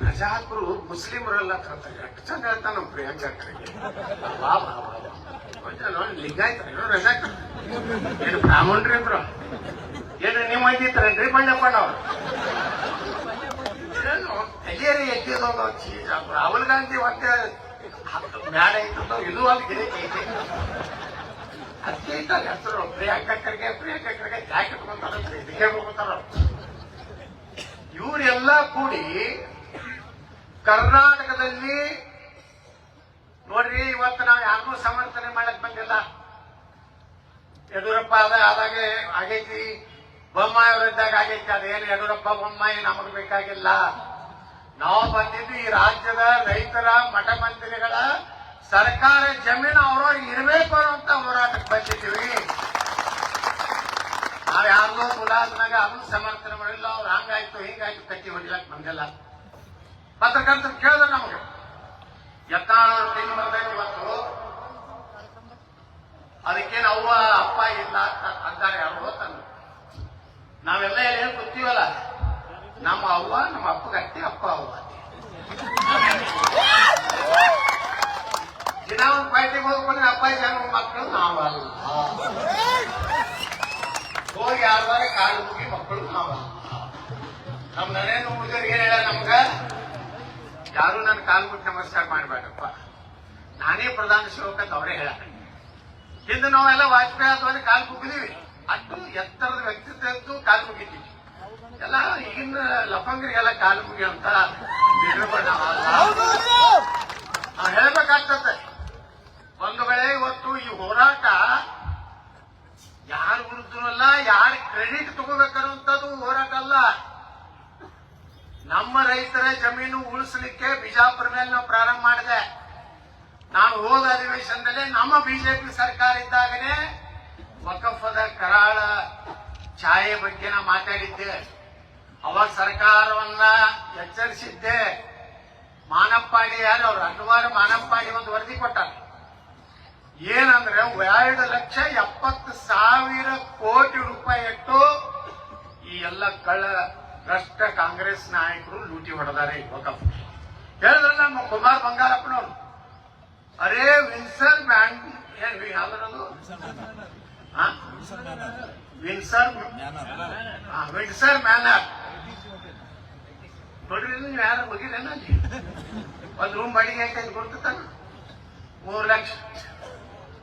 ಪ್ರಜಾಕರು ಮುಸ್ಲಿಮರೆಲ್ಲ ಕರ್ತಾರೆ ಎಷ್ಟು ಚಂದ ಹೇಳ್ತಾನ ನಮ್ಮ ಪ್ರಿಯಾಂಕರಿಗೆ ನೋಡಿ ಲಿಂಗಾಯ್ತ ಏನೋ ರಜಾಕ ಏನು ಬ್ರಾಹ್ಮಣ್ರಿ ಅಂದ್ರು? ಏನು ಎದ್ದಿದೋದು ಚೀಜ ರಾಹುಲ್ ಗಾಂಧಿ ಮತ್ತೆ ಮ್ಯಾಡ ಇದ್ದೋ ಇದು ಅಲ್ಲಿ ಗಿರಿಕೆ ಐತಿ ಇದ್ದಾಗ ಹೆಸರು ಪ್ರಿಯಾಂಕರಿಗೆ ಪ್ರಿಯಾಂಕರಿಗೆ ಜಾಕೆಟ್ ಬಂತಾರ ಇದಕ್ಕೆ ಹೋಗ್ತಾರ ಇವರೆಲ್ಲ ಕೂಡಿ ಕರ್ನಾಟಕದಲ್ಲಿ ನೋಡ್ರಿ ಇವತ್ತು ನಾವು ಯಾರಿಗೂ ಸಮರ್ಥನೆ ಮಾಡಕ್ ಬಂದಿಲ್ಲ. ಯಡಿಯೂರಪ್ಪ ಅದ ಆದಾಗೆ ಆಗೈತಿ. ಬೊಮ್ಮಾಯಿ ಅವರಿದ್ದಾಗ ಆಗೈತಿ. ಅದೇನು ಯಡಿಯೂರಪ್ಪ, ಬೊಮ್ಮಾಯಿ ನಮಗ್ ಬೇಕಾಗಿಲ್ಲ. ನಾವು ಬಂದಿದ್ದು ಈ ರಾಜ್ಯದ ರೈತರ ಮಠ ಮಂದಿರಗಳ ಸರ್ಕಾರ ಜಮೀನು ಅವ್ರವ್ರಿಗೆ ಇರಬೇಕು ಅನ್ನೋಂತ ಹೋರಾಟಕ್ಕೆ ಬಂದಿದ್ದೀವಿ. ನಾವ್ ಯಾರನ್ನೋ ಮುಲಾಜ್ನಾಗ ಅದನ್ನು ಸಮರ್ಥನೆ ಮಾಡಿಲ್ಲ. ಅವ್ರು ಹಂಗಾಯ್ತು, ಹಿಂಗಾಯ್ತು ಕಟ್ಟಿ ಹೊಡಿಲಕ್ ಬಂದಿಲ್ಲ. ಪತ್ರಕರ್ತರು ಕೇಳಿದ್ರು ನಮಗೆ. ಯತ್ನಾಳ್ ಟೀಮ್ ಬರ್ಬೇಕು ಇವತ್ತು. ಅದಕ್ಕೇನು ಅವ್ವ, ಅಪ್ಪ ಇಲ್ಲ ಅಂತ ಅಂತಾರೆ ಯಾರು ತಂದು. ನಾವೆಲ್ಲ ಏನು ಗೊತ್ತೀವಲ್ಲ ನಮ್ಮ ಅವ್ವ, ನಮ್ಮ ಅಪ್ಪಗಟ್ಟಿ ಅಪ್ಪ ಅವ್ವ ದಿನ ಒಂದು ಪಾರ್ಟಿಗೆ ಹೋಗ್ಕೊಂಡ್ರೆ ಅಪ್ಪ ಜನ ಮಕ್ಕಳು, ನಾವಲ್ಲ. ಹೋಗಿ ಯಾರ್ದಾರ ಕಾಲು ಮುಗಿ ಮಕ್ಕಳು, ನಾವಲ್ಲ. ನಮ್ಮ ನರೇಂದ್ರ ಏನ್ ಹೇಳ ನಮ್ಗ? ಯಾರು ನನ್ನ ಕಾಲು ಮುಟ್ಟಿ ನಮಸ್ಕಾರ ಮಾಡಬೇಡಪ್ಪ. ನಾನೇ ಪ್ರಧಾನ ಸೇವಕ ಅಂತ ಅವರೇ ಹೇಳ ಹಿಂದೆ ನಾವೆಲ್ಲ ವಾಜಪೇಯಿ ಅಥವಾ ಕಾಲು ಮುಗಿದೀವಿ. ಅಷ್ಟು ಎತ್ತರದ ವ್ಯಕ್ತಿತ್ವ ಇತ್ತು ಕಾಲು ಮುಗಿತೀವಿ. ಎಲ್ಲ ಈಗಿನ ಲಫಂಗರಿಗೆಲ್ಲ ಕಾಲು ಮುಗಿ ಅಂತ ನಾವು ಹೇಳ್ಬೇಕಾಗ್ತದೆ. ಒಂದು ವೇಳೆ ಇವತ್ತು ಈ ಹೋರಾಟ ಯಾರ ವಿರುದ್ಧನಲ್ಲ ಯಾರ ಕ್ರೆಡಿಟ್ ತಗೋಬೇಕನ್ನುವಂಥದ್ದು ಹೋರಾಟ ಅಲ್ಲ. ನಮ್ಮ ರೈತರ ಜಮೀನು ಉಳಿಸಲಿಕ್ಕೆ ಬಿಜಾಪುರ ಮೇಲೆ ನಾವು ಪ್ರಾರಂಭ ಮಾಡಿದೆ. ನಾನು ಹೋದ ಅಧಿವೇಶನದಲ್ಲಿ ನಮ್ಮ ಬಿಜೆಪಿ ಸರ್ಕಾರ ಇದ್ದಾಗಲೇ ವಕಫದ ಕರಾಳ ಛಾಯೆ ಬಗ್ಗೆ ನಾ ಮಾತಾಡಿದ್ದೆ. ಅವಾಗ ಸರ್ಕಾರವನ್ನ ಎಚ್ಚರಿಸಿದ್ದೆ. ಮಾನಪ್ಪಾಡಿ ಯಾರು? ಅವ್ರು ಅನ್ವಾರ ಮಾನಪ್ಪಾಡಿ ಒಂದು ವರದಿ ಕೊಟ್ಟಾರ. ಏನಂದ್ರೆ ಎರಡು ಲಕ್ಷ ಎಪ್ಪತ್ತು ಸಾವಿರ ಕೋಟಿ ರೂಪಾಯಿ ಇಟ್ಟು ಈ ಎಲ್ಲ ಕಳ್ಳ ಭ್ರಷ್ಟ ಕಾಂಗ್ರೆಸ್ ನಾಯಕರು ಲೂಟಿ ಹೊಡೆದಾರೆ ವಕಫ್ ಹೇಳಿದ್ರೆ ನಮ್ಮ ಕುಮಾರ್ ಬಂಗಾರಪ್ಪನವರು ಅರೇ ವಿನ್ಸರ್ ಬ್ಯಾಂಡ್ ಏನ್ ಯಾವ್ದು ವಿನ್ಸರ್ ಹಾ, ವಿನ್ಸರ್ ಮ್ಯಾನರ್ ನೋಡ್ರಿ ನೀವು ಯಾರು ಹೋಗಿಲ್ಲ ಅಲ್ಲಿ ಒಂದ್ ರೂಮ್ ಬಾಡಿಗೆ ಹಾಕಿ ಕೊಡ್ತಾನ ಮೂರು ಲಕ್ಷ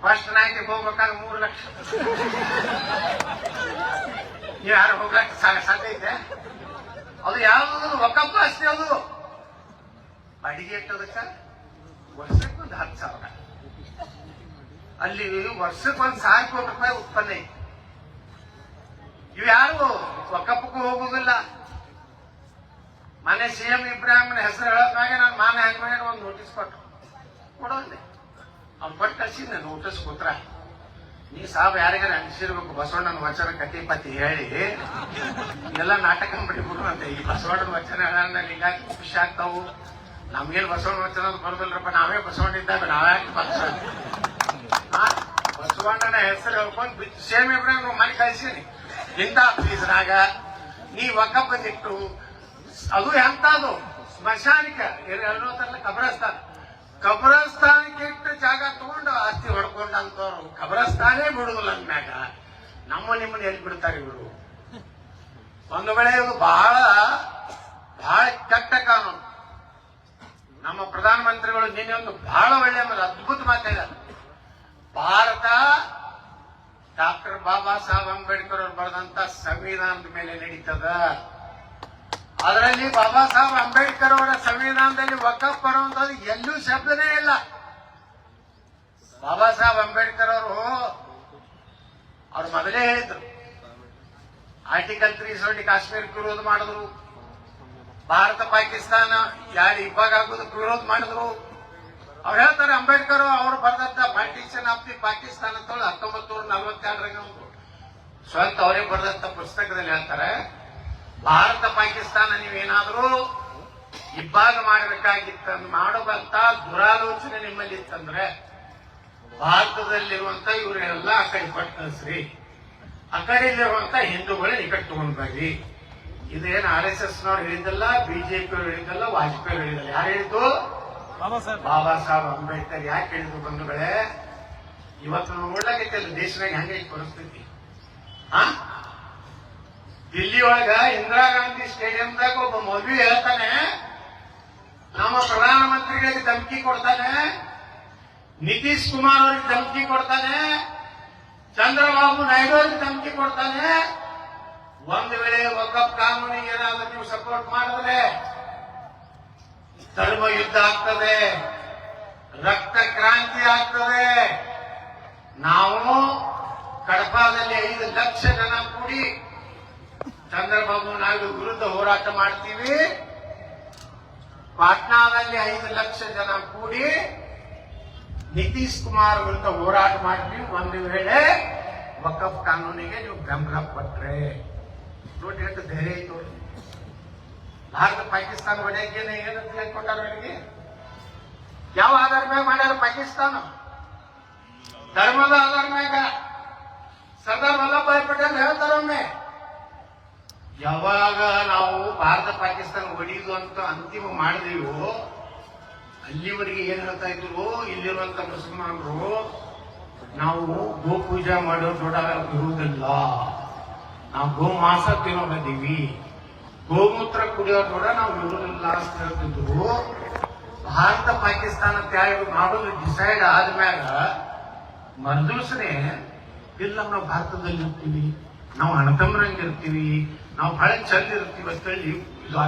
ಫಸ್ಟ್ ನೈಟಿಗೆ ಹೋಗ್ಬೇಕಾದ್ರೆ ಮೂರು ಲಕ್ಷ ನೀವು ಯಾರು ಹೋಗ್ಲಕ್ಕೆ ಸಾ- ಸಾಧ್ಯ ಐತೆ ಅದು ಯಾವುದು ಒಕ್ಕಪ್ಪ ಅಷ್ಟೇ ಅದು. ಬಾಡಿಗೆ ಇಟ್ಟದಕ್ಕ ವರ್ಷಕ್ಕೆ ಒಂದು ಹತ್ತು ಸಾವಿರ. ಅಲ್ಲಿ ವರ್ಷಕ್ಕೆ ಒಂದು ಸಾವಿರ ಕೋಟಿ ರೂಪಾಯಿ ಉತ್ಪನ್ನ ಇವು ಯಾರು? ಒಕ್ಕಪ್ಪಕ್ಕೂ ಹೋಗುದಿಲ್ಲ. ಮನೆ ಸಿಎಂ ಇಬ್ರಾಹಿಂನ ಹೆಸರು ಹೇಳೋದ್ರಾಗ ನಾನು ಮಾನ ಹೆಂಗ್ ಒಂದು ನೋಟಿಸ್ ಕೊಟ್ಟು. ಕೊಡೋದಿಲ್ಲ. ಅವ್ನು ಕೊಟ್ಟು ಕಳ್ಸಿದ್ನ ನೋಟಿಸ್ ಕೂತ್ರ ನೀ ಸಾಬ್ ಯಾರಿಗಾರ ಅನಿಸಿರ್ಬೇಕು ಬಸವಣ್ಣನ ವಚನ ಕತಿ ಪತಿ ಹೇಳಿ. ಎಲ್ಲ ನಾಟಕ ಬಿಟ್ಬಿಡು ಅಂತ. ಈ ಬಸವಣ್ಣನ ವಚನ ಹಿಂಗಾಗಿ ಖುಷಿ ಆಗ್ತಾವು. ನಮ್ಗೇನು ಬಸವಣ್ಣ ವಚನ ಅಂತ ಬರೋದಿಲ್ರಪ್ಪ ನಾವೇ ಬಸವಣ್ಣ ಇದ್ದಾಗ ನಾವ್ಯಾಕೆ ಬಸವಣ್ಣನ ಹೆಸರು ಹೇಳ್ಕೊಂಡು ಸೇಮ್ ಇಬ್ರಾಹಿಂ ಮನೆ ಕಳ್ಸೀನಿ ಇಂಥ ಪ್ಲೀಸ್ನಾಗ ನೀ ಒಕ್ಕ ಬಂದಿಟ್ಟು ಅದು ಎಂತದು? ಸ್ಮಶಾನಿಕ. ಹೇಳೋದಲ್ಲ ಕಬ್ರಸ್ತಾನ ಕಬ್ರಸ್ತಾನಕ್ಕೆ ಇಟ್ಟು ಜಾಗ ತಗೊಂಡು ಆಸ್ತಿ ಹೊಡ್ಕೊಂಡಂತವ್ರು ಕಬ್ರಸ್ತಾನೇ ಬಿಡುದಿಲ್ಲ ಅಂದ್ಮ್ಯಾಗ. ನಮ್ಮ ನಿಮ್ಮನ್ನ ಎಲ್ಲಿ ಬಿಡ್ತಾರೆ ಇವರು? ಒಂದು ವೇಳೆ ಇದು ಬಹಳ ಬಹಳ ಕೆಟ್ಟ ಕಾನೂನು. ನಮ್ಮ ಪ್ರಧಾನಮಂತ್ರಿಗಳು ನಿನ್ನೆ ಒಂದು ಬಹಳ ಒಳ್ಳೆಯ ಅದ್ಭುತ ಮಾತಾಡಿದ್ದಾರೆ ಭಾರತ ಡಾಕ್ಟರ್ ಬಾಬಾ ಸಾಹೇಬ್ ಅಂಬೇಡ್ಕರ್ ಅವರು ಬರೆದಂತ ಸಂವಿಧಾನದ ಮೇಲೆ ನಡೀತದ. ಅದರಲ್ಲಿ ಬಾಬಾ ಸಾಹೇಬ್ ಅಂಬೇಡ್ಕರ್ ಅವರ ಸಂವಿಧಾನದಲ್ಲಿ ವಕಫ್ ಬರುವಂತದ್ದು ಎಲ್ಲೂ ಶಬ್ದನೇ ಇಲ್ಲ. ಬಾಬಾ ಸಾಹೇಬ್ ಅಂಬೇಡ್ಕರ್ ಅವರು, ಅವ್ರು ಮೊದಲೇ ಹೇಳಿದ್ರು ಆರ್ಟಿಕಲ್ ತ್ರೀ ಸೆವೆಂಟಿ ಕಾಶ್ಮೀರಕ್ಕೆ ವಿರೋಧ ಮಾಡಿದ್ರು. ಭಾರತ, ಪಾಕಿಸ್ತಾನ ಯಾರು ಇಬ್ಬಾಗ ವಿರೋಧ ಮಾಡಿದ್ರು. ಅವ್ರು ಹೇಳ್ತಾರೆ, ಅಂಬೇಡ್ಕರ್ ಅವರು ಬರೆದಂತ ಪಾರ್ಟಿಷನ್ ಆಫ್ ದಿ ಪಾಕಿಸ್ತಾನ ಅಂತ ಹೇಳಿ ಹತ್ತೊಂಬತ್ತು ನೂರ ನಲವತ್ತೆರಡರಾಗ ಸ್ವಂತ ಅವರೇ ಬರೆದಂತ ಪುಸ್ತಕದಲ್ಲಿ ಹೇಳ್ತಾರೆ, ಭಾರತ, ಪಾಕಿಸ್ತಾನ ನೀವೇನಾದ್ರೂ ಇಬ್ಬಾಗ ಮಾಡಬೇಕಾಗಿತ್ತ ಮಾಡುವಂತ ದುರಾಲೋಚನೆ ನಿಮ್ಮಲ್ಲಿ ಇತ್ತಂದ್ರೆ ಭಾರತದಲ್ಲಿರುವಂತ ಇವರೆಲ್ಲ ಆ ಕಡೆ ಕೊಟ್ಟು ಆ ಕಡೆಯಲ್ಲಿರುವಂತ ಹಿಂದೂಗಳನ್ನ ನಿಕಟ್ ಕಡೆ ತಗೊಂಡ್ ಬರ್ರಿ ಇದೇನು ಆರ್ ಎಸ್ ಎಸ್ ನವ್ರು ಹೇಳಿದ್ದಲ್ಲ ಬಿಜೆಪಿ ಅವರು ಹೇಳಿದ್ದಲ್ಲ ವಾಜಪೇಯಿ ಅವ್ರು ಹೇಳಿದ್ದಲ್ಲ. ಯಾರು ಹೇಳಿದ್ದು? ಬಾಬಾ ಸಾಹೇಬ್. ಬಾಬಾ ಸಾಹೇಬ್ ಅಂಬೇಡ್ಕರ್. ಯಾಕೆ ಹೇಳಿದ್ರು ಬಂಧುಗಳೇ? ಇವತ್ತು ನಾವು ನೋಡ್ಲಾಗೈತಲ್ಲ ದೇಶದಾಗ ಹೆಂಗೈತಿ ಪರಿಸ್ಥಿತಿ. ಹಾ ದಿಲ್ಲಿ ಒಳಗ ಇಂದಿರಾ ಗಾಂಧಿ ಸ್ಟೇಡಿಯಂದಾಗ ಒಬ್ಬ ಮದುವೆ ಹೇಳ್ತಾನೆ. ನಮ್ಮ ಪ್ರಧಾನಮಂತ್ರಿಗಳಿಗೆ ಧಮಕಿ ಕೊಡ್ತಾನೆ. ನಿತೀಶ್ ಕುಮಾರ್ ಅವರಿಗೆ ಧಮಕಿ ಕೊಡ್ತಾನೆ. ಚಂದ್ರಬಾಬು ನಾಯ್ಡು ಅಲ್ಲಿ ಧಮಕಿ ಕೊಡ್ತಾನೆ. ಒಂದು ವೇಳೆ ಒಕ್ಕಪ್ ಕಾನೂನಿಗೆ ಏನಾದ್ರೂ ನೀವು ಸಪೋರ್ಟ್ ಮಾಡಿದ್ರೆ ಧರ್ಮ ಯುದ್ಧ ಆಗ್ತದೆ, ರಕ್ತ ಕ್ರಾಂತಿ ಆಗ್ತದೆ. ನಾವು ಕಡಪಾದಲ್ಲಿ ಐದು ಲಕ್ಷ ಜನ ಕೂಡಿ ಚಂದ್ರಬಾಬು ನಾಯ್ಡು ವಿರುದ್ಧ ಹೋರಾಟ ಮಾಡ್ತೀವಿ. ಪಾಟ್ನಾದಲ್ಲಿ ಐದು ಲಕ್ಷ ಜನ ಕೂಡಿ ನಿತೀಶ್ ಕುಮಾರ್ ವಿರುದ್ಧ ಹೋರಾಟ ಮಾಡ್ತೀವಿ ಒಂದು ವೇಳೆ ವಕಫ್ ಕಾನೂನಿಗೆ ನೀವು ಬೆಂಬಲ ಕೊಟ್ರೆ ನೋಡಿ ಎಷ್ಟು ಧೈರ್ಯ ಐತು ಭಾರತ ಪಾಕಿಸ್ತಾನ ಹೊಡೆಯಕ್ಕೇನೆ ಏನು ಹೇಳ್ಕೊಟ್ಟಾರ ಕೊಟ್ಟಾರ ಅವರಿಗೆ ಯಾವ ಆಧಾರ ಮ್ಯಾಗ ಮಾಡ್ಯಾರ ಪಾಕಿಸ್ತಾನ? ಧರ್ಮದ ಆಧಾರ ಮ್ಯಾಗ. ಸರ್ದಾರ್ ವಲ್ಲಭಾಯ್ ಪಟೇಲ್ ಹೇಳ್ತಾರೊಮ್ಮೆ ಯಾವಾಗ ನಾವು ಭಾರತ ಪಾಕಿಸ್ತಾನ ಹೊಡೆಯುದು ಅಂತ ಅಂತಿಮ ಮಾಡಿದೆವು ಅಲ್ಲಿವರೆಗೆ ಏನ್ ಹೇಳ್ತಾ ಇದ್ರು? ಇಲ್ಲಿರುವಂತ ಮುಸಲ್ಮಾನರು, ನಾವು ಗೋ ಪೂಜೆ ಮಾಡೋ ದೊಡ್ಡ ಇರುವುದಿಲ್ಲ. ನಾವು ಗೋ ಮಾಸ ತಿನ್ನೋದಿದ್ದೀವಿ ಗೋಮೂತ್ರ ಕುಡಿಯೋ ದೊಡ್ಡ ನಾವು ಇರುವುದಿಲ್ಲ ಅಂತ ಹೇಳ್ತಿದ್ರು. ಭಾರತ ಪಾಕಿಸ್ತಾನ ತ್ಯಾಗ ಮಾಡೋದು ಡಿಸೈಡ್ ಆದ್ಮ್ಯಾಗ ಮರುದಿವ್ಸನೆ ಇಲ್ಲ ನಾವು ಭಾರತದಲ್ಲಿ ಇರ್ತೀವಿ. ನಾವು ಅಣತಮ್ಮರಂಗಿರ್ತೀವಿ ನಾವು ಬಹಳ ಚಂದ ಇರ್ತೀವಿ ಅಂತೇಳಿ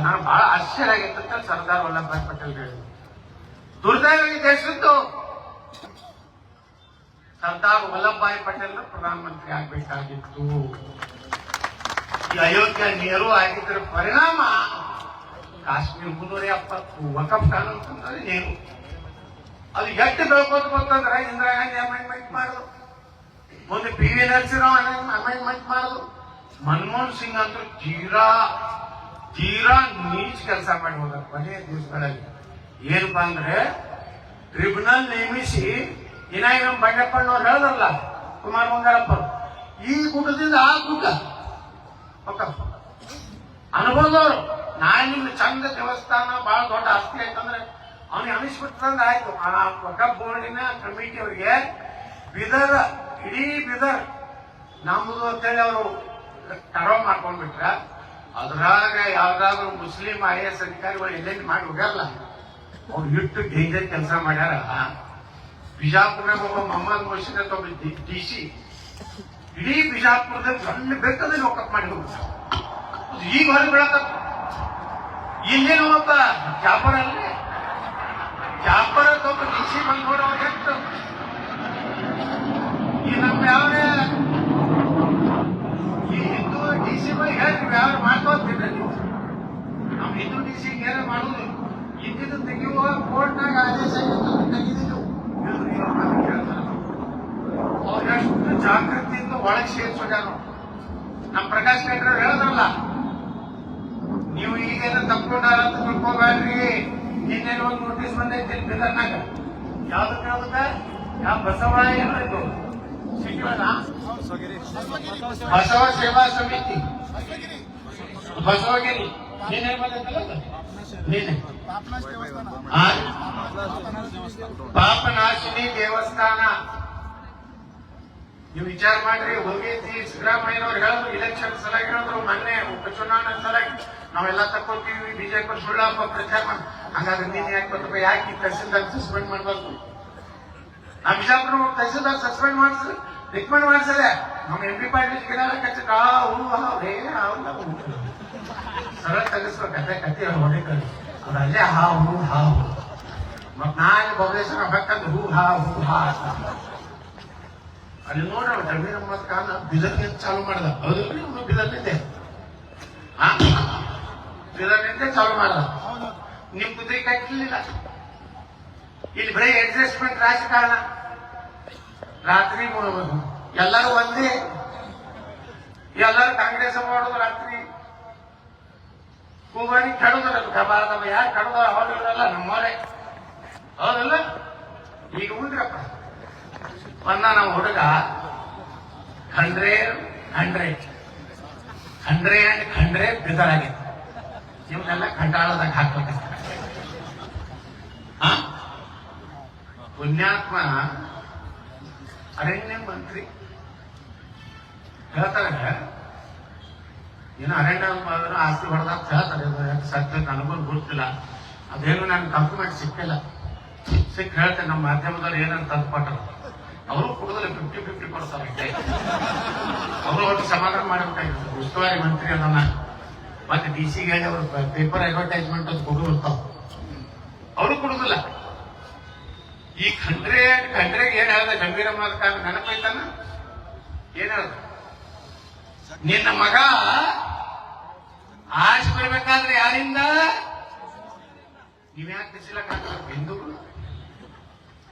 ನಾನು ಬಹಳ ಆಶ್ಚರ್ಯ ಆಗಿತ್ತಂತ ಸರ್ದಾರ್ ವಲ್ಲಭಾಯ್ ಪಟೇಲ್ ಹೇಳಿದ್ರು ದುರ್ದೈವ ದೇಶದ್ದು ಸರ್ದಾರ್ ವಲ್ಲಭಾಯ್ ಪಟೇಲ್ ಪ್ರಧಾನಮಂತ್ರಿ ಆಗ್ಬೇಕಾಗಿತ್ತು. ಈ ಅಯೋಧ್ಯ ನೀರು ಆಗಿದ್ದರ ಪರಿಣಾಮ ಕಾಶ್ಮೀರ ಮುನ್ನೂರ ಎಪ್ಪತ್ತು ವಕಫ್ ಕಾನೂನು ಅಂತಂದ್ರೆ ನೀರು ಅದು ಎಷ್ಟು ಬೆಳ್ಕೋದು ಗೊತ್ತಂದ್ರೆ ಇಂದಿರಾ ಗಾಂಧಿ ಅಮೆಂಡ್ಮೆಂಟ್ ಮಾಡಿದ್ರು ಮುಂದೆ ಪಿ ವಿ ನರಸಿಂಹರಾವ್ ಅಮೆಂಡ್ಮೆಂಟ್ ಮಾಡಿದ್ರು ಮನಮೋಹನ್ ಸಿಂಗ್ ಅಂತೂ ತೀರಾ ತೀರಾ ನೀಚ್ ಕೆಲಸ ಮಾಡಿ ಹೋದ ಕೊನೆಯ ದಿವಸಗಳಲ್ಲಿ. ಏನಪ್ಪಾ ಅಂದ್ರೆ ಟ್ರಿಬ್ಯುನಲ್ ನೇಮಿಸಿ ಇನ್ನಾಗಿ ನಮ್ಮ ಬಂಡಪ್ಪಣ್ಣವ್ರು ಹೇಳಿದ್ರಲ್ಲ, ಕುಮಾರ್ ಬಂಗಾರಪ್ಪ ಈ ಕೂಟದಿಂದ ಆ ವಕಫ್. ಅನುಭವದವರು, ನಾನು ನಿಮ್ಗೆ ಚಂದ ದೇವಸ್ಥಾನ ಬಹಳ ದೊಡ್ಡ ಆಸ್ತಿ ಆಯ್ತಂದ್ರೆ ಅವನಿಗೆ ಅನಿಸ್ಬಿಟ್ಟಂದ್ರೆ ಆಯ್ತು ಆ ವಕಫ್ ಬೋರ್ಡಿನ ಕಮಿಟಿ ಅವರಿಗೆ ಬಿದರ್, ಇಡೀ ಬಿದರ್ ನಮ್ಮದು ಅಂತೇಳಿ ಅವರು ಕರೋ ಮಾಡ್ಕೊಂಡ್ಬಿಟ್ರ, ಅದ್ರಾಗ ಯಾವ್ದಾದ್ರು ಮುಸ್ಲಿಂ ಐ ಎಸ್ ಅಧಿಕಾರಿಗಳು ಎಲ್ಲೆಲ್ಲಿ ಮಾಡಿ ಹೋಗ್ಯಾರಲ್ಲ ಅವ್ರು ಇಟ್ಟು ಡೇಂಜರ್ ಕೆಲಸ ಮಾಡ್ಯಾರ ಬಿಜಾಪುರನಾಗ ಒಬ್ಬ ಮೊಹಮ್ಮದ್ ಮುರ್ಷಿದ್ ಅಂತ ಒಬ್ಬ ಡಿ ಸಿ ಇಡೀ ಬಿಜಾಪುರದಲ್ಲಿ ಸಣ್ಣ ಬೆಟ್ಟದಲ್ಲಿ ಒಕ್ಕಪ್ ಮಾಡಿ ಹೋಗ್ಬಿಟ್ಟ ಅದು ಈಗ ಹೊರಗೆ ಬೀಳತ್ತ ಇಲ್ಲೇನು ಒಬ್ಬ ಜಾಪರ ಅಲ್ಲೇ ಜಾಪರ ಅಂತ ಒಬ್ಬ ಡಿ ಸಿ ಬಂದು ನೋಡೋ ಎಷ್ಟು ಈ ನಮ್ಮ ಯಾವೇ ಈ ಹಿಂದೂ ಡಿ ಸಿ ಬೈ ಹೇಳ್ತೀವಿ ಯಾರು ಮಾಡ್ಕೋತೀರಿ ನೀವು ನಮ್ಮ ಹಿಂದೂ ಡಿ ಸಿ ಏನಾರ ಮಾಡೋದು ಇದ್ದಿದ್ದು ತೆಗೆಯುವ ಕೋರ್ಟ್ನಾಗ ಆದೇಶ ತೆಗೆದಿದ್ದು. ಎಷ್ಟು ಜಾಗೃತಿಯಿಂದ ಒಳಗೆ ಸೇರ್ಸೋಗ್ಯಾರ ನಮ್ಮ ಪ್ರಕಾಶ್ ಕಟ್ರ ಹೇಳಿದ್ರಲ್ಲ, ನೀವು ಈಗೇನು ತಪ್ಪಿಕೊಂಡಾರ ಅಂತ ತಿಳ್ಕೊಬೇಡ್ರಿ. ನಿನ್ನೆ ಒಂದು ನೋಟಿಸ್ ಬಂದೈತಿ ಬಿದರ್ನಾಗ. ಯಾವ್ದಕ್ಕೆ ಯಾವ್ದಕ್ಕ ಯಾವ ಬಸವ ಏನಾಯ್ತು? ಬಸವ ಸೇವಾ ಸಮಿತಿ. ಬಸವಗಿರಿ. ನಿನ್ನೆ ಬಂದೈತಲ್ಲ? ನಿನ್ನೆ? ಪಾಪನಾಶಿನಿ ದೇವಸ್ಥಾನ ನೀವು ವಿಚಾರ ಮಾಡ್ರಿ ಹೋಗಿದ್ದಿ ಸಿದ್ದರಾಮಯ್ಯನವ್ರು ಹೇಳಿದ್ರು ಇಲೆಕ್ಷನ್ ಸಲ ಹೇಳಿದ್ರು, ಮೊನ್ನೆ ಉಪಚುನಾವಣೆ ಸಲ ನಾವೆಲ್ಲ ತಕ್ಕೋತೀವಿ ಬಿಜೆಪಿ ಸುಳ್ಳಪ್ಪ ಪ್ರಚಾರ ಮಾಡಿ ಹಂಗಾದ್ರೆ ನೀನ್ ಯಾಕೆ ಬರ್ಬೇಕು ಯಾಕೆ ತಹಸೀಲ್ದಾರ್ ಸಸ್ಪೆಂಡ್ ಮಾಡ್ಬಾರ್ದು? ಆ ಬಿಜಾಪುರ ತಹಸೀಲ್ದಾರ್ ಸಸ್ಪೆಂಡ್ ಮಾಡ್ಸ್ರಿ, ರಿಕಮೆಂಡ್ ಮಾಡ್ಸಲ್ಲ ನಮ್ಮ ಎಂ ಪಿ ಪಾಟೀಲ್ ಗಿಡ ಕಚ್ಚ ಆ, ಹೂ ಹೇ. ಸರಳ ತೆಗಿಸ್ಬೇಕು ಕತೆ ಕತೆ ಹೊಡಿತಾರೆ ಅದು ಅಲ್ಲೇ ಹಾ, ಹೂ ಹಾ, ಹೂ. ಮತ್ ನಾಳೆ ಬಬಲೇಶ್ವರ ಬೇಕಂದ್ರೆ ಹೂ, ಹಾ ಹೂ, ಹಾ ಅಂತ. ಅಲ್ಲಿ ನೋಡ್ರಿ, ಅವ್ರು ಜಮೀರ್ ಅಹಮದ್ ಖಾನ್ ಬಿದರ್ನಿಂದ ಚಾಲು ಮಾಡ್ದ? ಹೌದಿಲ್ರಿ ಇವನು ಬಿದರ್ನಿಂದೆ? ಬಿದರ್ನಿಂದ ಚಾಲು ಮಾಡ್ದ? ನಿಮ್ ಕುದುರೆ ಕಟ್ಟಲಿಲ್ಲ ಇಲ್ಲಿ ಬರೀ ಅಡ್ಜಸ್ಟ್ಮೆಂಟ್ ರಾಜಕಾರಣ. ರಾತ್ರಿ ಎಲ್ಲರೂ ಒಂದೇ. ಎಲ್ಲರೂ ಕಾಂಗ್ರೆಸ್ ಮಾಡೋದು ರಾತ್ರಿ. ಕೂಗಾಡಿ ಕಡುದ್ರು ಕಬಾರದವ ಯಾರು ಕಡುದ ಅವ್ರು ಇರಲ್ಲ ನಮ್ಮವರೇ. ಹೌದಲ್ಲ? ಈಗ ಉಂಡ್ರಪ್ಪ ಬಂದ ನಮ್ಮ ಹುಡುಗ, ಖಂಡ್ರೆ ಖಂಡ್ರೆ. ಖಂಡ್ರೆ ಅಂಡ್ ಖಂಡ್ರೆ ಬಿದ್ದಾಗಿತ್ತು ಇವನ್ನೆಲ್ಲ ಖಂಡಾಳದಾಗ ಹಾಕ್ಬೇಕು? ಪುಣ್ಯಾತ್ಮ, ಅರಣ್ಯ ಮಂತ್ರಿ ಹೇಳ್ತಾರೆ ಏನು ಅರಣ್ಯ ಮಾಡಿದ್ರು ಆಸ್ತಿ ಹೊಡೆದಾಗ ಹೇಳ್ತಾರೆ ಇದು ಯಾಕೆ ಸತ್ಯ ನನಗೂ ಗೊತ್ತಿಲ್ಲ ಅದೇನು ನಾನು ಡಾಕ್ಯುಮೆಂಟ್ ಸಿಕ್ಕಿಲ್ಲ. ಸಿಕ್ಕ ಹೇಳ್ತೇನೆ ನಮ್ಮ ಮಾಧ್ಯಮದವ್ರು ಏನಂತ ತಂದ್ಕೊಟ್ರು ಅವರು ಕುಡಿದ್ರೆ ಫಿಫ್ಟಿ ಫಿಫ್ಟಿ ಕೊಡ್ತಾರೆ ಅವರು ಒಟ್ಟು ಸಮಾಧಾನ ಮಾಡಬೇಕಾಗಿತ್ತು ಉಸ್ತುವಾರಿ ಮಂತ್ರಿ ಅದನ್ನ. ಮತ್ತೆ ಡಿ ಸಿ ಹೇಳಿ ಅವರು ಪೇಪರ್ ಅಡ್ವರ್ಟೈಸ್ಮೆಂಟ್ ಅಂತ ಕೊಡು ಬರ್ತಾವ ಅವರು ಕೊಡುದಿಲ್ಲ. ಈ ಖಂಡ್ರೆ ಖಂಡ್ರೆಗೆ ಏನ್ ಹೇಳ್ದೆ? ಗಂಭೀರ ಮಾದಕ ನೆನಪೈತಾನ? ಏನ್ ಹೇಳ್ದ? ನಿನ್ನ ಮಗ ಆಶೆ ಬರ್ಬೇಕಾದ್ರೆ ಯಾರಿಂದ? ನೀವ್ಯಾಕೆ ಬಿಸಿಲಕ್ಕಾಗಲ್ಲ ಹಿಂದೂಗಳು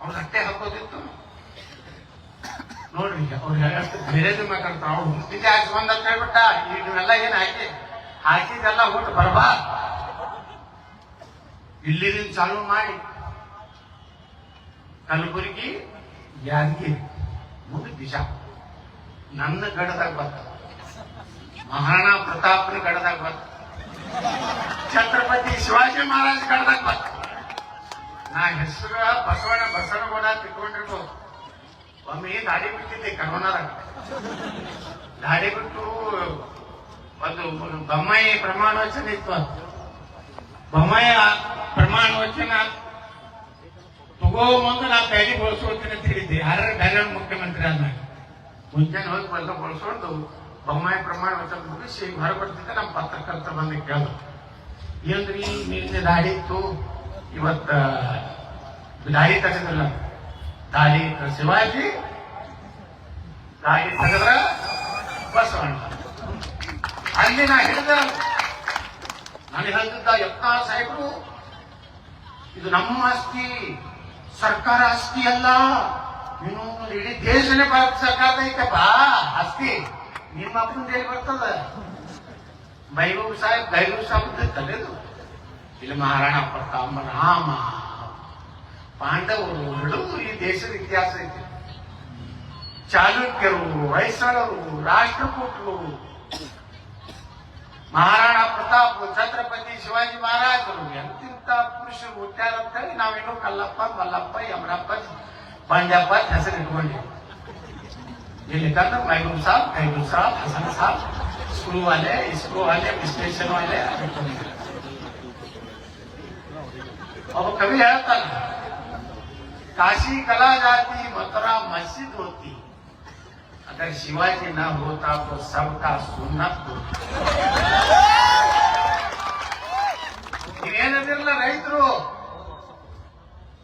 ಅವ್ರ ಅಷ್ಟೇ ಹಾಕೋದಿತ್ತು. ನೋಡ್ರಿ ಅವ್ರು ಎಷ್ಟು ಬೇರೆದು ಮಾತಾಡ್ತಾರ. ಅವ್ರು ಹುಟ್ಟಿದ್ದೆ ಆಚೆ ಬಂದ ಅಂತ ಹೇಳ್ಬಿಟ್ಟ ಈಗ ನೀವೆಲ್ಲ ಏನ್ ಹಾಕಿ ಹಾಕಿದೆಲ್ಲ ಹುಟ್ಟು ಬರ್ಬಾ? ಇಲ್ಲಿದಿಂದ ಚಾಲು ಮಾಡಿ. ಕಲಬುರಗಿ ಯಾದಗಿರಿ. ಮುಂದೆ ಬಿಜಾಪುರ ನನ್ನ ಗಡದಾಗ ಬರ್ತ ಮಹಾರಾಣಾ ಪ್ರತಾಪನ ಗಡದಾಗ ಬರ್ತ ಛತ್ರಪತಿ ಶಿವಾಜಿ ಮಹಾರಾಜ್ ಗಡದಾಗ ಬರ್ತ ನಾ ಹೆಸರು ಬಸವಣ್ಣ ಬಸವನಗೌಡ ತಿಳ್ಕೊಂಡಿರ್ಬೋದು ಒಮ್ಮೆ ದಾಡಿ ಬಿಟ್ಟಿದ್ದೆ ಕರೋನಾದಾಗ ದಾಡಿ ಬಿಟ್ಟು ಒಂದು ಬೊಮ್ಮಾಯಿ ಪ್ರಮಾಣ ವಚನ ಇತ್ತು ಅದು. ಬೊಮ್ಮಾಯಿ ಆ ಪ್ರಮಾಣ ವಚನ ತಗೋ ಮುಂದೆ ನಾ ಕೈಲಿ ಬಳಸ್ಕೊಳ್ತೀನಿ ಅಂತ ಹೇಳಿದ್ದೆ ಯಾರ ಬೇರೆ ಮುಖ್ಯಮಂತ್ರಿ ಆದ್ಮೇಲೆ ಮುಂಜಾನೆ ಹೋಗಿ ಬಂದ ಬಳಸ್ಕೊಂಡು ಬೊಮ್ಮಾಯಿ ಪ್ರಮಾಣ ವಚನ ಮುಗಿಸಿ ಹೊರ ಬರ್ತಿದ್ದೆ ನಮ್ಮ ಪತ್ರಕರ್ತ ಬಂದು ಕೇಳಿದ್ರು ಏನ್ರಿ ನಿನ್ನೆ ದಾಳಿ ಇತ್ತು? ಇವತ್ತ ದಾಳಿ ತೆಗೆದಿಲ್ಲ ದಾಳಿ ಶಿವಾಜಿ? ದಾಳಿ ತೆಗೆದ್ರ ಬಸವಣ್ಣ. ಅಲ್ಲಿ ನಾ ಹೇಳಿದ, ನಾನು ಹೇಳ್ತಿದ್ದ ಯತ್ನಾ ಸಾಹೇಬರು, ಇದು ನಮ್ಮ ಆಸ್ತಿ, ಸರ್ಕಾರ ಆಸ್ತಿ ಅಲ್ಲ. ನೀನು ಇಡೀ ದೇಶನೇ ಭಾರತ ಸರ್ಕಾರದ ಐತಪ್ಪ, ಆಸ್ತಿ. ನಿಮ್ಮ ಅಪ್ಪನ ದೇಲಿ ಬರ್ತದ ಮೈಬೂಬ್ ಸಾಹೇಬ್, ಗೈಬೂಬ್ ಸಾಹೇಬ್ ತಲೆದು ಇಲ್ಲಿ ಮಹಾರಾಣಾ ಪ್ರತಾಪ ರಾಮ. ಪಾಂಡವರು ಹಿಡಿದು ಈ ದೇಶದ ಇತಿಹಾಸ ಐತಿ ಚಾಲುಕ್ಯರು, ಹೊಯ್ಸಳರು, ರಾಷ್ಟ್ರಕೂಟರು. ಮಹಾರಾಣಾ ಪ್ರತಾಪ್, ಛತ್ರಪತಿ ಶಿವಾಜಿ ಮಹಾರಾಜರು, ಎಂತಿಂತ ಪುರುಷರು ಹುಟ್ಟ್ಯಾರ ಅಂತ ಹೇಳಿ ನಾವೇನು ಕಲ್ಲಪ್ಪ ಮಲ್ಲಪ್ಪ ಯಮರಪ್ಪ ಬಂಡಪ್ಪ ಹೆಸರು ಇಟ್ಕೊಂಡಿವಿ ಇಲ್ಲಿ ತಂದ್ರೆ ಮೈಬೂಬ್ ಸಾಬ್ ಮೈಬೂಬ್ ಸಾಬ್ ಹಸನ್ ಸಾಬ್ ಸ್ಕೂಲ್ ವಾಲೆ ಇಸ್ಕೋ ವಾಲೆ ಸ್ಟೇಷನ್ ವಾಲೆ ಒಬ್ಬ ಕವಿ ಹೇಳ್ತಾನ काशी कला जाती मथुरा मस्जिद होती अगर शिवाजी न होता तो सबका सुन्नत होती ನೀವೇನದಿರಲ್ಲ ರೈತರು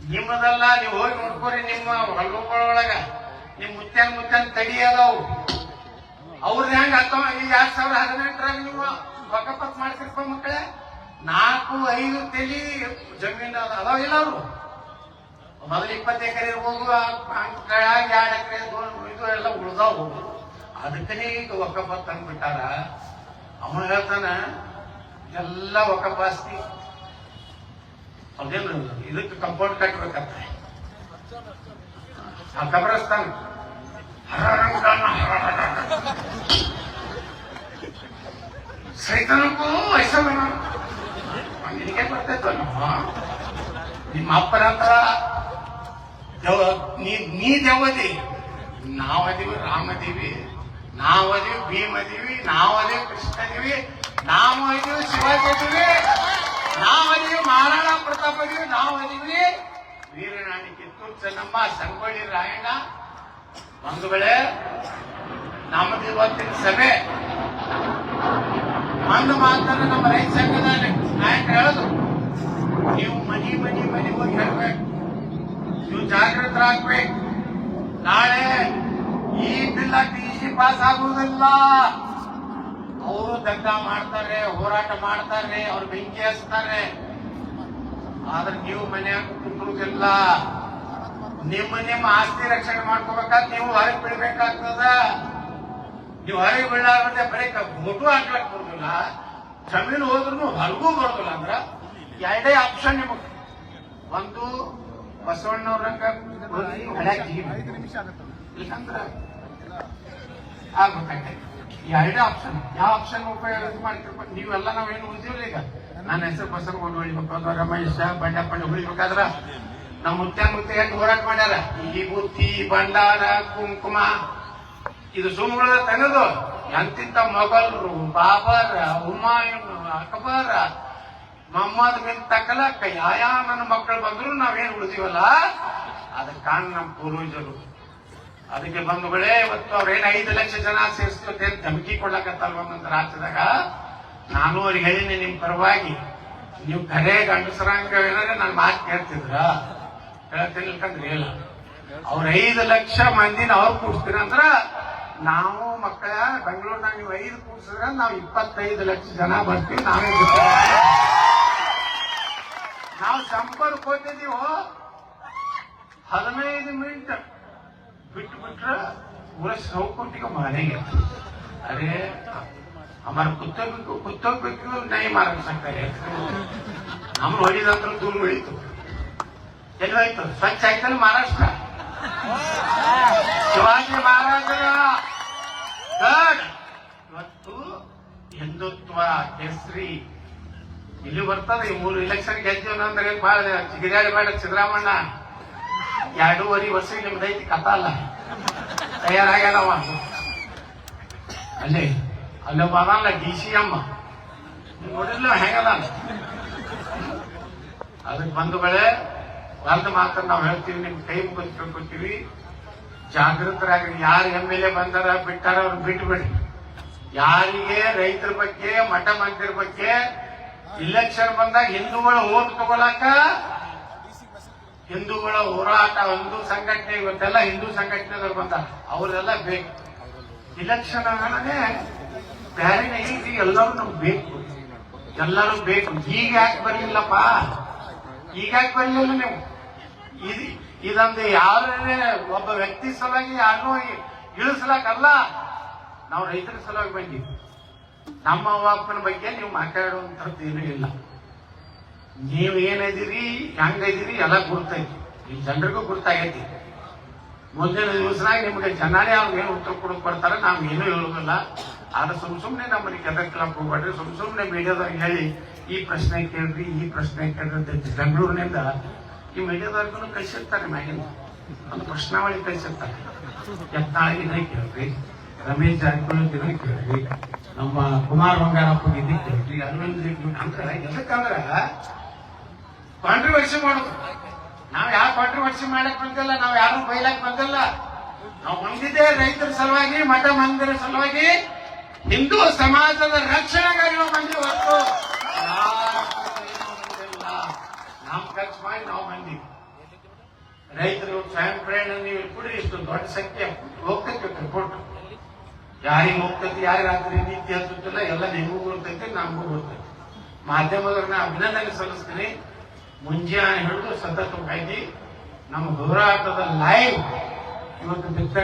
ನಿಮ್ಮದಲ್ಲ ನೀವು ಹೋಗಿ ನೋಡ್ಕೋರಿ ನಿಮ್ಮ ಹೊಲಗಳೊಳಗ ನಿಮ್ ಮುತ್ಯಾನ್ ಮುತ್ಯಾನ್ ತಡಿ ಅದಾವು. ಅವ್ರದ್ದು ಹೆಂಗ ಹತ್ತವ ಎರಡ್ ಸಾವಿರದ ಹದಿನೆಂಟರಾಗ ನೀವು ಪಕ್ಕ ಮಾಡ್ತಿರ್ಪ ಮಕ್ಕಳೇ. ನಾಲ್ಕು, ಐದು ತೆಲಿ ಜಮೀನು ಅದಾವ ಇಲ್ಲ ಅವರು. ಮೊದಲು ಇಪ್ಪತ್ತು ಎಕರೆ ಇರ್ಬೋದು ಕೆಳಗೆ ಎರಡು ಎಕರೆ ಇದು ಎಲ್ಲ ಉಳ್ದಾವ್ ಅದಕ್ಕನೇ ಈಗ ಒಕ್ಕಪ್ಪ ತಂದ್ಬಿಟ್ಟಾರ ಅವನು ಹೇಳ್ತಾನ, ಎಲ್ಲ ಒಕ್ಕಪ್ಪ ಆಸ್ತಿ. ಅದೇನು ಇದಕ್ಕೆ ಕಂಪೌಂಡ್ ಕಟ್ಬೇಕಂತ. ಆ ಕಬ್ರಸ್ತಾನ. ಸೈತನಕ್ಕೂ ವಯಸ್ಸವನ ನಿನಗೆ ಬರ್ತೈತೋ ನಮ್ಮ ನಿಮ್ಮ ಅಪ್ಪನ ಹತ್ರ ನೀ ದೇವದಿ ನಾವದೀವಿ, ರಾಮದೀವಿ, ನಾವದೀವಿ ಭೀಮದೀವಿ ನಾವದೀವಿ ಕೃಷ್ಣದೀವಿ ನಾವು ಅದೀವಿ ಶಿವಾಜೀವಿ ನಾವದೀವಿ ಮಹಾರಾಣ ಪ್ರತಾಪದೇವಿ, ನಾವದೀವಿ ವೀರನಾಣಿ ಕಿತ್ತೂರು ಚೆನ್ನಮ್ಮ ಸಂಗೊಳ್ಳಿ ರಾಯಣ್ಣ ಬಂಧುಗಳೇ ನಮ್ಮದು ಇವತ್ತಿನ ಸಭೆ. ಒಂದು ಮಾತನ್ನು ನಮ್ಮ ರೈತ ಸಂಘದ ನಾಯಕರು ಹೇಳೋದು, ನೀವು ಮನಿ ಮನಿ ಮನಿ ಹೋಗಿ ಹೇಳ್ಬೇಕು. ನೀವು ಜಾಗೃತರಾಗ್ಬೇಕು. ನಾಳೆ ಈ ಬಿಲ್ ಟಿ ಪಾಸ್ ಆಗುವುದಿಲ್ಲ. ಅವರು ದಂಡ ಮಾಡ್ತಾರೆ, ಹೋರಾಟ ಮಾಡ್ತಾರೆ, ಅವ್ರು ಬೆಂಕಿ ಹಚ್ತಾರೆ. ಆದ್ರೆ ನೀವು ಮನ್ಯಾಗ ಕುಂದ್ರುದಿಲ್ಲ. ನಿಮ್ಮ ನಿಮ್ಮ ಆಸ್ತಿ ರಕ್ಷಣೆ ಮಾಡ್ಕೋಬೇಕಾದ್ರೆ ನೀವು ಹೊರಗೆ ಬಿಡ್ಬೇಕಾಗ್ತದ ನೀವು ಹೊರಗೆ ಬೀಳಾಗದೆ ಬರೀ ಫೋಟೋ ಹಾಕ್ಲಕ್ ಬರುದಿಲ್ಲ. ಜಮೀನು ಹೋದ್ರು ಹೊರಗೂ ಬರೋದಿಲ್ಲ ಅಂದ್ರ ಎರಡೇ ಆಪ್ಷನ್ ನಿಮಗೆ. ಒಂದು ಬಸವಣ್ಣವ್ರಂಗ ಇಲ್ಲಂದ್ರ ಆಗ್ಬೇಕಾಗ್ತದೆ. ಎರಡೇ ಆಪ್ಷನ್ ಯಾವ ಆಪ್ಷನ್ ಉಪಯೋಗ ಮಾಡ್ತಿರ್ಬೇಕು ನೀವೆಲ್ಲ ನಾವೇನು ಉಳಿದಿಲ್ಲ ಈಗ? ನನ್ನ ಹೆಸರು ಬಸವಣ್ಣ ಉಳಿಬೇಕು ರಮೇಶ ಬಂಡಪ್ಪ ಉಳಿಬೇಕಾದ್ರ ನಮ್ಮ ಮುತ್ತ ಮುತ್ತ ಹೆಂಗ್ ಹೋರಾಟ ಮಾಡ್ಯಾರ? ಈ ಬುತ್ತಿ ಭಂಡಾರ, ಕುಂಕುಮ. ಇದು ಸುಮ್ಮಗಳ ತನದು. ಎಂತಿಂತ ಮೊಘಲ್ರು, ಬಾಬರ್, ಹುಮಾಯೂನ್, ಅಕ್ಬರ್ ಮಮ್ಮದ್ ಬಿನ್ ತಕಲಕ್ ಯಾಯ ನನ್ನ ಮಕ್ಕಳು ಬಂದ್ರು ನಾವೇನ್ ಉಳಿದೀವಲ್ಲ? ಅದಕ್ಕೆ ಕಾರಣ ನಮ್ಮ ಪೂರ್ವಜರು. ಅದಕ್ಕೆ ಬಂಧುಗಳೇ, ಇವತ್ತು ಅವ್ರೇನ್ ಐದು ಲಕ್ಷ ಜನ ಸೇರಿಸ್ಕೊತೆ ಅಂತ ಧಮಕಿ ಕೊಡ್ಲಕತ್ತಲ್ವ ಒಂದೊಂದು ರಾಜ್ಯದಾಗ? ನಾನು ಅವ್ರಿಗೆ ಹೇಳಿನಿ ನಿಮ್ ಪರವಾಗಿ. ನೀವು ಕರೆ ಗಂಡಸರಾಂಗ ಏನಾದ್ರೆ ನನ್ನ ಮಾತು ಕೇಳ್ತಿದ್ರ? ಹೇಳ್ತೀನಿ ಇಲ್ಕಂದ್ರೆ ಇಲ್ಲ. ಅವ್ರ ಐದು ಲಕ್ಷ ಮಂದಿನ ಅವ್ರು ಕೂಡಿಸ್ತೀರ ಅಂದ್ರ ನಾವು ಮಕ್ಕಳ, ಬೆಂಗಳೂರಿನಾಗ ನೀವು ಐದು ಕೂಡಿಸಿದ್ರೆ ನಾವು ಇಪ್ಪತ್ತೈದು ಲಕ್ಷ ಜನ ಬರ್ತೀವಿ, ನಾವೇ ನಾವು ಸಂಪರ್ಕ ಕೊಟ್ಟಿದ್ದೀವೋ ಹದಿನೈದು ಮಿನಿಟ್ ಬಿಟ್ಟು ಬಿಟ್ರೆ ಪೂರ ಸೌಕುಂಟಿಗೆ ಮನೆಗೆ ಅರೆ ಅಮರ ಕುತ್ತೋಗ್ಬೇಕು ಕುತ್ತೋಗ್ಬೇಕು ನೈ ಮಾರಾಕ್ತಾರೆ ನಮ್ಮ ಹೊಡಿದಂತ್ರ ದೂರ ಉಳಿತು ಎಲ್ಲಿ ಹೋಯ್ತು ಸ್ವಚ್ಛ ಆಯ್ತಲ್ಲ ಮಹಾರಾಷ್ಟ್ರ? ಶಿವಾಜಿ ಮಹಾರಾಜರ ಗಡ್. ಇವತ್ತು ಹಿಂದುತ್ವ ಕೇಸರಿ. ಇಲ್ಲಿ ಬರ್ತದೆ ಈ ಮೂರು ಇಲೆಕ್ಷನ್ ಗೆದ್ದೀವಿ ಅಂದ್ರೆ ಬಹಳ ಜಿಗಿದಾಡಿ ಬೇಡ ಸಿದ್ದರಾಮಣ್ಣ ಎರಡೂವರೆ ವರ್ಷ ನಿಮ್ದೈತಿ ಕಥಾ ಅಲ್ಲ. ತಯಾರಾಗ್ಯಾನವ. ಅಲ್ಲೇ ಅಲ್ಲಿ ಬರಲ್ಲ ಡಿ ಸಿ ಎಂ ನೋಡಿಲ್ಲ ಹೆಂಗದ ಅದಕ್ಕೆ ಬಂಧುಗಳೇ ಒಂದು ಮಾತನ್ನ ನಾವು ಹೇಳ್ತೀವಿ, ನಿಮ್ ಟೈಮ್ ಮುಗಿದು ತಿಳ್ಕೊತೀವಿ ಜಾಗೃತರಾಗಿ ಯಾರು ಎಂ ಎಲ್ ಎ ಬಂದಾರ ಬಿಟ್ಟಾರ ಅವ್ರು ಬಿಟ್ಟು ಬಿಡಿ ಯಾರಿಗೆ ರೈತರ ಬಗ್ಗೆ, ಮಠ ಮಂದಿರ ಬಗ್ಗೆ ಇಲೆಕ್ಷನ್ ಬಂದಾಗ ಹಿಂದೂಗಳ ಓಟ್ ತಗೊಳಕ ಹಿಂದೂಗಳ ಹೋರಾಟ, ಒಂದು ಸಂಘಟನೆ ಇವತ್ತೆಲ್ಲ ಹಿಂದೂ ಸಂಘಟನೆದವ್ರು ಬಂದಾರ. ಅವರೆಲ್ಲ ಬೇಕು. ಇಲೆಕ್ಷನ್ ಅನ್ನೋದೇ ಬ್ಯಾರಿನ ಈಗ ಎಲ್ಲರೂ ನಮ್ಗೆ ಬೇಕು. ಎಲ್ಲರೂ ಬೇಕು. ಈಗ ಯಾಕೆ ಬರಲಿಲ್ಲಪ್ಪ? ಈಗ ಯಾಕೆ ಬರಲಿಲ್ಲ ನೀವು? ಇದು ಇದೊಂದು ಯಾರೇ ಒಬ್ಬ ವ್ಯಕ್ತಿ ಸಲುವಾಗಿ ಯಾರನ್ನೂ ಇಳಿಸಲಕ್ಕಲ್ಲ ನಾವು ರೈತರ ಸಲುವಾಗಿ ಬಂದೀವಿ. ನಮ್ಮ ಅವ್ವಪ್ಪನ ಬಗ್ಗೆ ನೀವು ಮಾತಾಡುವಂಥದ್ದು ಏನೂ ಇಲ್ಲ. ನೀವು ಏನದಿರಿ ಹೆಂಗದಿರಿ ಎಲ್ಲ ಗುರ್ತೈತಿ. ಈ ಜನರಿಗೂ ಗುರ್ತಾಗೈತಿ. ಮುಂದಿನ ದಿವಸನಾಗ ನಿಮಗೆ ಜನರೇ ಅವ್ರು ಏನು ಉತ್ತರ ಕೊಡಕ್ ಬರ್ತಾರೆ, ನಾವು ಏನೂ ಹೇಳೋದಿಲ್ಲ. ಆದ್ರೆ ಸುಮ್ ಸುಮ್ನೆ ನಮ್ಮನ್ನ ಕೆದಕ್ಲಕ್ ಹೋಗ್ಬೇಡ್ರಿ. ಸುಮ್ ಸುಮ್ಮನೆ ಮೀಡಿಯಾದಾಗ ಹೇಳಿ, ಈ ಪ್ರಶ್ನೆ ಕೇಳ್ರಿ, ಈ ಪ್ರಶ್ನೆ ಕೇಳ್ರಿ ಅಂತ ಬೆಂಗಳೂರಿನಿಂದ ಈ ಮೀಡಿಯಾದವ್ರಿಗೂ ಕಳಿಸಿರ್ತಾರೆ ಮಹಿಳೆ ಒಂದು ಪ್ರಶ್ನಾವಳಿ ಕಳಿಸಿರ್ತಾರೆ. ಯತ್ನಾಳಿಗೆ ಇದನ್ನ ಕೇಳ್ರಿ? ರಮೇಶ್ ಜಾರಕಿಹೊಳಿ ಇದನ್ನ ಕೇಳ್ರಿ? ನಮ್ಮ ಕುಮಾರ್ ಬಂಗಾರಪ್ಪ ಇದನ್ನ ಕೇಳ್ರಿ? ಅರವಿಂದ್ ಅಂದ್ರೆ ಎದಕ್ಕಂದ್ರ ಕಾಂಟ್ರವರ್ಸಿ ಮಾಡೋದು. ನಾವ್ ಯಾವ ಕಾಂಟ್ರವರ್ಸಿ ಮಾಡಕ್ ಬಂದಿಲ್ಲ, ನಾವ್ ಯಾರು ಬೈಲಾಕ್ ಬಂದಿಲ್ಲ. ನಾವು ಬಂದಿದ್ದೆ ರೈತರ ಸಲುವಾಗಿ, ಮಠ ಮಂದಿರ ಸಲುವಾಗಿ ಹಿಂದೂ ಸಮಾಜದ ರಕ್ಷಣೆಗಾಗಿ ನಾವು ಬಂದಿವಿ ಯಾರಕ್ಕೂ ಏನೂ ಬಂದಿಲ್ಲ. ನಮ್ ಖರ್ಚು ಮಾಡಿ ನಾವು ಮಂದಿ ರೈತರು ಸ್ವಯಂ ಪ್ರೇರಣೆ ನೀವು ಕೊಡಿ ಇಷ್ಟು ದೊಡ್ಡ ಸಂಖ್ಯೆ ಹೋಗ್ತೈತಿ ರಿಪೋರ್ಟ್ ಯಾರಿಗೆ ಹೋಗ್ತೈತಿ, ಯಾರಿಗೆ ರಾತ್ರಿ ನೀತಿ ಹತ್ತುತ್ತಿಲ್ಲ ಎಲ್ಲ ನಿಮಗೂ ಗೊತ್ತೈತಿ ನಮಗೂ ಗೊತ್ತೈತಿ ಮಾಧ್ಯಮದವ್ರನ್ನ ಅಭಿನಂದನೆ ಸಲ್ಲಿಸ್ತೀನಿ. ಮುಂಜಾನೆ ಹಿಡಿದು ಸತತ ಕಾಯ್ದಿ ನಮ್ಮ ಹೋರಾಟದ ಲೈವ್ ಇವತ್ತು ಬಿತ್ತ